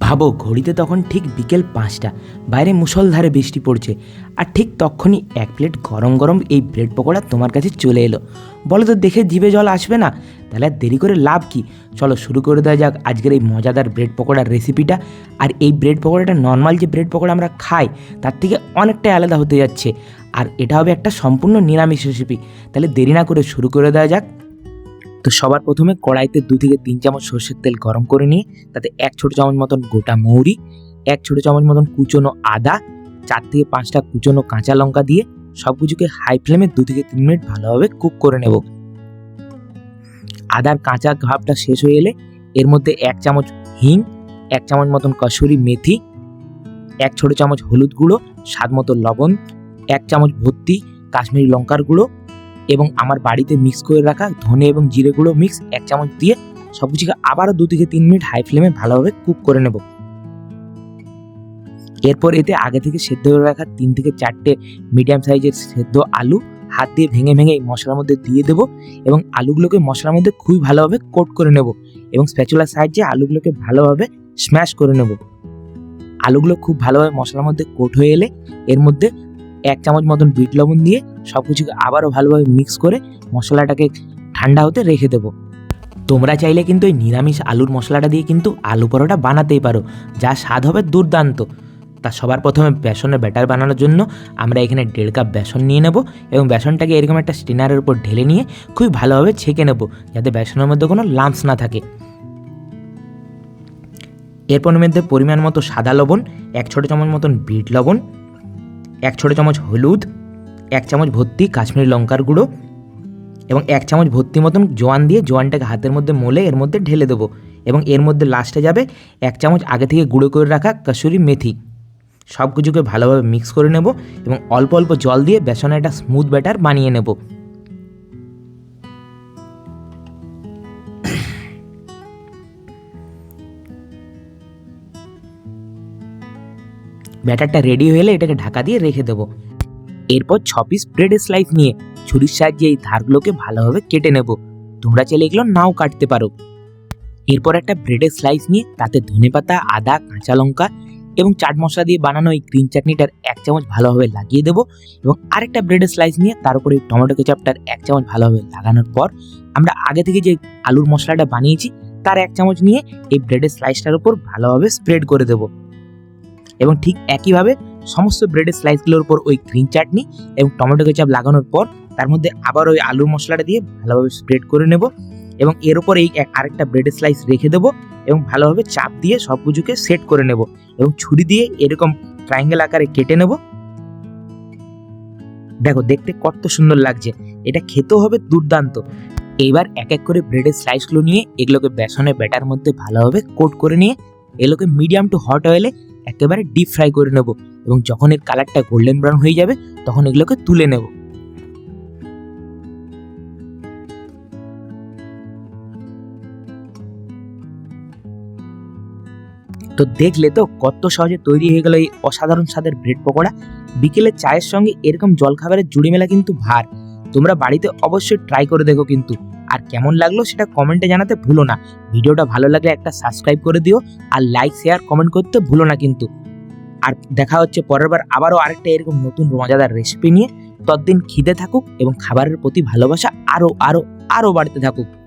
ভাবো, ঘড়িতে তখন ঠিক বিকেল পাঁচটা। বাইরে মুষলধারে বৃষ্টি পড়ছে। আর ঠিক তখনই এক প্লেট গরম গরম এই ব্রেড পকোড়া তোমার কাছে চলে এলো। বলো তো, দেখে জিভে জল আসবে না? তাহলে আর দেরি করে লাভ কি? চলো শুরু করে দেওয়া যাক আজকের এই মজাদার ব্রেড পকোড়ার রেসিপিটা। আর এই ব্রেড পকোড়াটা নর্মাল যে ব্রেড পকোড়া আমরা খাই, তার থেকে অনেকটাই আলাদা হতে যাচ্ছে। আর এটা হবে একটা সম্পূর্ণ নিরামিষ রেসিপি তাহলে দেরি না করে শুরু করে দেওয়া যাক। তো সবার প্রথমে কড়াইতে দু থেকে তিন চামচ সর্ষের তেল গরম করে নিয়ে, তাতে এক ছোটো চামচ মতন গোটা মৌরি, এক ছোট চামচ মতন কুচনো আদা, চার থেকে পাঁচটা কুচনো কাঁচা লঙ্কা দিয়ে সব কিছুকে হাই ফ্লেমে দু থেকে তিন মিনিট ভালোভাবে কুক করে নেব। আদার কাঁচা ভাবটা শেষ হয়ে এলে এর মধ্যে এক চামচ হিং, এক চামচ মতন কসুরি মেথি, এক ছোট চামচ হলুদ গুঁড়ো, স্বাদ মতো লবণ, এক চামচ ভর্তি কাশ্মীরি লঙ্কার গুঁড়ো এবং আমার বাড়িতে মিক্স করে রাখা ধনে এবং জিরে গুঁড়ো মিক্স এক চামচ দিয়ে সব কিছুকে আবারও দু থেকে তিন মিনিট হাই ফ্লেমে ভালোভাবে কুক করে নেব। এরপর এতে আগে থেকে সেদ্ধ করে রাখা তিন থেকে চারটে মিডিয়াম সাইজের সেদ্ধ আলু হাত দিয়ে ভেঙে ভেঙে এই মশলার মধ্যে দিয়ে দেবো এবং আলুগুলোকে মশলার মধ্যে খুবই ভালোভাবে কোট করে নেব এবং স্প্যাচুলার সাহায্যে আলুগুলোকে ভালোভাবে স্ম্যাশ করে নেব। আলুগুলো খুব ভালোভাবে মশলার মধ্যে কোট হয়ে এলে এর মধ্যে এক চামচ মতন বিট লবণ দিয়ে সব কিছুকে আবারও ভালোভাবে মিক্স করে মশলাটাকে ঠান্ডা হতে রেখে দেবো। তোমরা চাইলে কিন্তু এই নিরামিষ আলুর মশলাটা দিয়ে কিন্তু আলু পরোটা বানাতেই পারো। যা স্বাদ হবে দুর্দান্ত। তা সবার প্রথমে বেসনের ব্যাটার বানানোর জন্য আমরা এখানে দেড় কাপ বেসন নিয়ে নেব এবং বেসনটাকে এরকম একটা স্টিনারের উপর ঢেলে নিয়ে খুবই ভালোভাবে ছেঁকে নেব যাতে বেসনের মধ্যে কোনো লাম্পস না থাকে। এরপর মধ্যে পরিমাণ মতো সাদা লবণ, এক ছোটো চামচ মতন বিট লবণ এক ছোটো চামচ হলুদ, এক চামচ ভর্তি কাশ্মীরি লঙ্কার গুঁড়ো এবং এক চামচ ভর্তি মতন জোয়ান দিয়ে জোয়ানটাকে হাতের মধ্যে মোলে এর মধ্যে ঢেলে দেবো এবং এর মধ্যে লাস্টে যাবে এক চামচ আগে থেকে গুঁড়ো করে রাখা কাসুরি মেথি। সব কিছুকে ভালোভাবে মিক্স করে নেব এবং অল্প অল্প জল দিয়ে বেসনে একটা স্মুথ ব্যাটার বানিয়ে নেব। ব্যাটারটা রেডি এলে এটাকে ঢাকা দিয়ে রেখে দেবো। এরপর ছ পিস ব্রেডের স্লাইস নিয়ে ছুরির সাহায্যে এই ধারগুলোকে ভালোভাবে কেটে নেব। তোমরা চাইলে এগুলো নাও কাটতে পারো। এরপর একটা ব্রেডের স্লাইস নিয়ে তাতে ধনেপাতা আদা, কাঁচা লঙ্কা এবং চাট মশলা দিয়ে বানানো এই গ্রিন চাটনিটার এক চামচ ভালোভাবে লাগিয়ে দেবো এবং আরেকটা ব্রেডের স্লাইস নিয়ে তার উপরে টমেটো কেচাপটার এক চামচ ভালোভাবে লাগানোর পর আমরা আগে থেকে যে আলুর মশলাটা বানিয়েছি তার এক চামচ নিয়ে এই ব্রেডের স্লাইসটার উপর ভালোভাবে স্প্রেড করে দেবো। এবং ঠিক একইভাবে সমস্ত ব্রেডের স্লাইসগুলোর উপর ওই গ্রিন চাটনি এবং টমেটো কেচাপ লাগানোর পর তার মধ্যে আবার ওই আলুর মশলাটা দিয়ে ভালোভাবে স্প্রেড করে নেব এবং এর উপর এই আরেকটা ব্রেডের স্লাইস রেখে দেবো এবং ভালোভাবে চাপ দিয়ে সব কিছুকে সেট করে নেব এবং ছুরি দিয়ে এরকম ট্রায়াঙ্গেল আকারে কেটে নেব। দেখো, দেখতে কত সুন্দর লাগছে। এটা খেতেও হবে দুর্দান্ত। এইবার এক এক করে ব্রেডের স্লাইসগুলো নিয়ে এগুলোকে বেসনের ব্যাটার মধ্যে ভালোভাবে কোট করে নিয়ে এগুলোকে মিডিয়াম টু হট অয়েলে একেবারে ডিপ ফ্রাই করে নেব এবং যখন এর কালারটা গোল্ডেন ব্রাউন হয়ে যাবে, তখন এগুলোকে তুলে নেব। তো দেখলে তো কত সহজে তৈরি হয়ে গেল এই অসাধারণ স্বাদের ব্রেড পকোড়া। বিকেলে চায়ের সঙ্গে এরকম জলখাবারের জুড়ি মেলা কিন্তু ভার। তোমরা বাড়িতে অবশ্যই ট্রাই করে দেখো কিন্তু। আর কেমন লাগল সেটা কমেন্টে জানাতে ভুলো না। ভিডিওটা ভালো লাগলে একটা সাবস্ক্রাইব করে দিও আর লাইক শেয়ার কমেন্ট করতে ভুলো না কিন্তু। আর দেখা হচ্ছে পরের বার আবারও আরেকটা এরকম নতুন মজাদার রেসিপি নিয়ে। ততদিন খিদে থাকুক এবং খাবারের প্রতি ভালোবাসা আরও আরও আরও বাড়তে থাকুক।